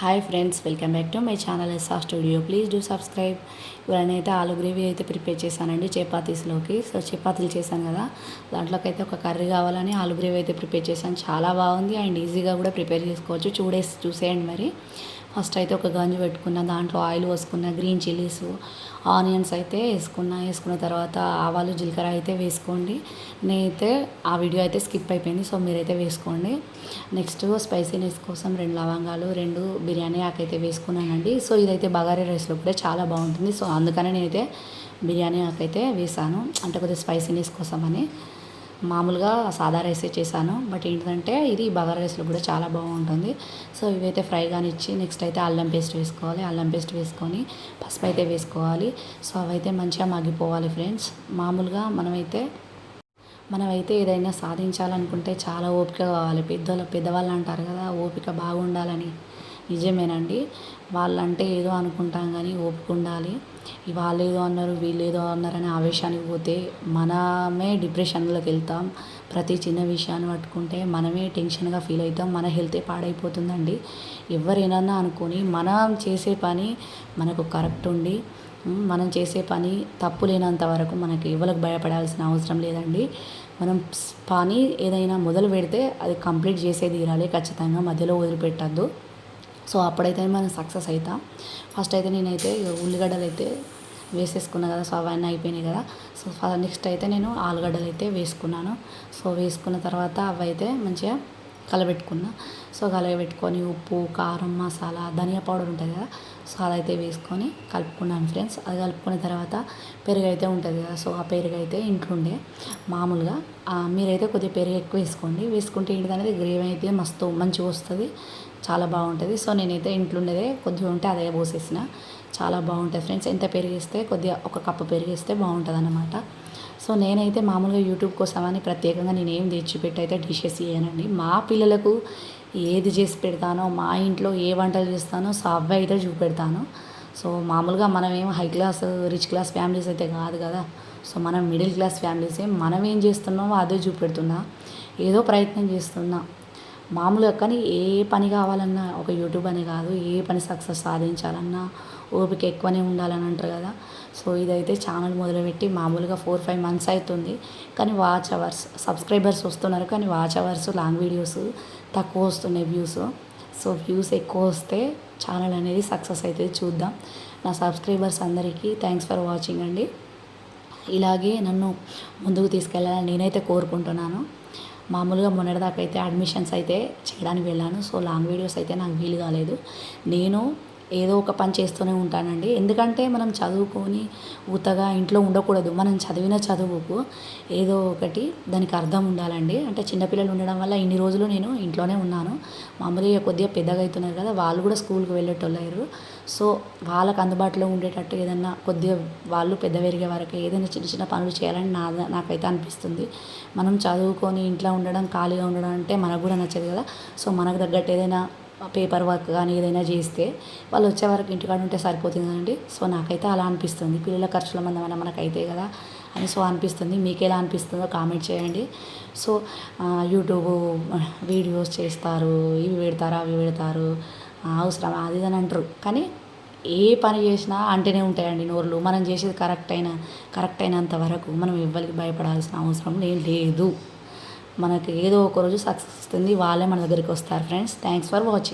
Hi friends welcome back to my channel ఎస్ఆ studio please do subscribe ఇవన్నైతే ఆలు gravy అయితే prepare చేశానండి చపాతీస్లోకి so చపాతీలు చేశాను కదా దాంట్లోకి అయితే ఒక కర్రీ కావాలని ఆలు గ్రేవీ అయితే ప్రిపేర్ చేశాను. చాలా బాగుంది అండ్ ఈజీగా కూడా ప్రిపేర్ చేసుకోవచ్చు. చూడేసి చూసేయండి మరి. ఫస్ట్ అయితే ఒక గంజు పెట్టుకున్న దాంట్లో ఆయిల్ పోసుకున్న గ్రీన్ చిల్లీస్ ఆనియన్స్ అయితే వేసుకున్న వేసుకున్న తర్వాత ఆవాలు జీలకర్ర అయితే వేసుకోండి. నేనైతే ఆ వీడియో అయితే స్కిప్ అయిపోయింది సో మీరైతే వేసుకోండి. నెక్స్ట్ స్పైసీనెస్ కోసం రెండు లవంగాలు రెండు బిర్యానీ ఆకు అయితే వేసుకున్నానండి. సో ఇదైతే బగారీ రైస్లో కూడా చాలా బాగుంటుంది. సో అందుకనే నేనైతే బిర్యానీ ఆకు అయితే వేసాను. అంటే కొద్దిగా స్పైసీనెస్ కోసం అని మామూలుగా సాదా రైసే చేశాను. బట్ ఏంటంటే ఇది బగారా రైస్లో కూడా చాలా బాగుంటుంది. సో ఇవైతే ఫ్రై కానిచ్చి నెక్స్ట్ అయితే అల్లం పేస్ట్ వేసుకోవాలి. అల్లం పేస్ట్ వేసుకొని పసుపు అయితే వేసుకోవాలి. సో అవైతే మంచిగా మగ్గిపోవాలి ఫ్రెండ్స్. మామూలుగా మనమైతే మనమైతే ఏదైనా సాధించాలనుకుంటే చాలా ఓపిక కావాలి. పెద్దవాళ్ళు పెద్దవాళ్ళు అంటారు కదా ఓపిక బాగుండాలని. నిజమేనండి. వాళ్ళంటే ఏదో అనుకుంటాం కానీ ఓపిక ఉండాలి. వాళ్ళు ఏదో అన్నారు వీళ్ళు ఏదో అన్నారని ఆవేశానికి పోతే మనమే డిప్రెషన్లోకి వెళ్తాం. ప్రతి చిన్న విషయాన్ని పట్టుకుంటే మనమే టెన్షన్గా ఫీల్ అవుతాం. మన హెల్తే పాడైపోతుందండి. ఎవరైనా అనుకొని మనం చేసే పని మనకు కరెక్ట్ ఉండి మనం చేసే పని తప్పు లేనంత వరకు మనకి ఎవరికి భయపడాల్సిన అవసరం లేదండి. మనం పని ఏదైనా మొదలు పెడితే అది కంప్లీట్ చేసే తీరాలి. ఖచ్చితంగా మధ్యలో వదిలిపెట్టద్దు. సో అప్పుడైతే మనం సక్సెస్ అవుతాం ఫస్ట్ అయితే నేనైతే ఉల్లిగడ్డలు అయితే వేసేసుకున్నా కదా సో అవన్నీ అయిపోయినాయి కదా. సో నెక్స్ట్ అయితే నేను ఆలుగడ్డలు అయితే వేసుకున్నాను. సో వేసుకున్న తర్వాత అవైతే మంచిగా కలబెట్టుకున్నా. సో కలబెట్టుకొని ఉప్పు కారం మసాలా ధనియా పౌడర్ ఉంటుంది కదా సో అదైతే వేసుకొని కలుపుకున్నాను ఫ్రెండ్స్. అది కలుపుకున్న తర్వాత పెరుగు అయితే ఉంటుంది కదా సో ఆ పెరుగు అయితే ఇంట్లో ఉండే మామూలుగా. మీరైతే కొద్దిగా పెరుగు ఎక్కువ వేసుకోండి. వేసుకుంటే ఏంటిదనేది గ్రేవీ అయితే మస్తు మంచిగా వస్తుంది. చాలా బాగుంటుంది. సో నేనైతే ఇంట్లో ఉండేదే కొద్దిగా ఉంటే అదే పోసేసిన. చాలా బాగుంటుంది ఫ్రెండ్స్. ఎంత పెరిగిస్తే కొద్దిగా ఒక కప్పు పెరిగిస్తే బాగుంటుంది అన్నమాట సో నేనైతే మామూలుగా యూట్యూబ్ కోసమని ప్రత్యేకంగా నేను ఏం తెచ్చిపెట్టి అయితే డిషెస్ చేయనండి మా పిల్లలకు ఏది చేసి పెడతానో మా ఇంట్లో ఏ వంటలు చేస్తానో సో అవే అయితే చూపెడతాను. సో మామూలుగా మనం ఏం high class rich class families అయితే కాదు కదా. సో మనం మిడిల్ క్లాస్ ఫ్యామిలీసే. మనం ఏం చేస్తున్నామో అదే చూపెడుతున్నా. ఏదో ప్రయత్నం చేస్తున్నా. మామూలుగా కానీ ఏ పని కావాలన్నా ఒక యూట్యూబ్ అని కాదు ఏ పని సక్సెస్ సాధించాలన్నా ఓపిక ఎక్కువనే ఉండాలని అంటారు కదా. సో ఇదైతే ఛానల్ మొదలుపెట్టి మామూలుగా ఫోర్ ఫైవ్ మంత్స్ అవుతుంది కానీ వాచ్ అవర్స్ సబ్స్క్రైబర్స్ వస్తున్నారు. కానీ వాచ్ అవర్స్ లాంగ్ వీడియోస్ తక్కువ వస్తున్నాయి వ్యూస్. సో వ్యూస్ ఎక్కువ వస్తే ఛానల్ అనేది సక్సెస్ అవుతుంది చూద్దాం. నా సబ్స్క్రైబర్స్ అందరికీ థ్యాంక్స్ ఫర్ వాచింగ్ అండి. ఇలాగే నన్ను ముందుకు తీసుకెళ్ళాలని నేనైతే కోరుకుంటున్నాను. మామూలుగా మొన్నటిదాకా అయితే అడ్మిషన్స్ అయితే చేయడానికి వెళ్ళాను. సో లాంగ్ వీడియోస్ అయితే నాకు వీలు కాలేదు. నేను ఏదో ఒక పని చేస్తూనే ఉంటానండి. ఎందుకంటే మనం చదువుకొని ఉత్తగా ఇంట్లో ఉండకూడదు. మనం చదివిన చదువుకు ఏదో ఒకటి దానికి అర్థం ఉండాలండి. అంటే చిన్నపిల్లలు ఉండడం వల్ల ఇన్ని రోజులు నేను ఇంట్లోనే ఉన్నాను. మామూలుగా కొద్దిగా పెద్దగా అవుతున్నారు కదా వాళ్ళు కూడా స్కూల్కి వెళ్ళేటోళ్ళు సో వాళ్ళకు అందుబాటులో ఉండేటట్టు ఏదన్నా కొద్దిగా వాళ్ళు పెద్ద పెరిగే వరకు ఏదైనా చిన్న చిన్న పనులు చేయాలని నా నాకైతే అనిపిస్తుంది. మనం చదువుకొని ఇంట్లో ఉండడం ఖాళీగా ఉండడం అంటే మనకు కూడా నచ్చదు కదా. సో మనకు తగ్గట్టు ఏదైనా పేపర్ వర్క్ కానీ ఏదైనా చేస్తే వాళ్ళు వచ్చే వరకు ఇంటికాడ ఉంటే సరిపోతుంది కదండి. సో నాకైతే అలా అనిపిస్తుంది. పిల్లల ఖర్చుల మంది మన మనకైతే కదా అని సో అనిపిస్తుంది. మీకు ఎలా అనిపిస్తుందో కామెంట్ చేయండి. సో యూట్యూబ్ వీడియోస్ చేస్తారు ఇవి పెడతారు అవి పెడతారు. అవసరం అది అని అంటారు. కానీ ఏ పని చేసినా అంటేనే ఉంటాయండి నోర్లు. మనం చేసేది కరెక్ట్ అయిన కరెక్ట్ అయినంత వరకు మనం ఎవ్వరికి భయపడాల్సిన అవసరం లేదు. మనకి ఏదో ఒక రోజు సక్సెస్ వస్తుంది. వాళ్ళే మన దగ్గరికి వస్తారు ఫ్రెండ్స్ థ్యాంక్స్ ఫర్ వాచింగ్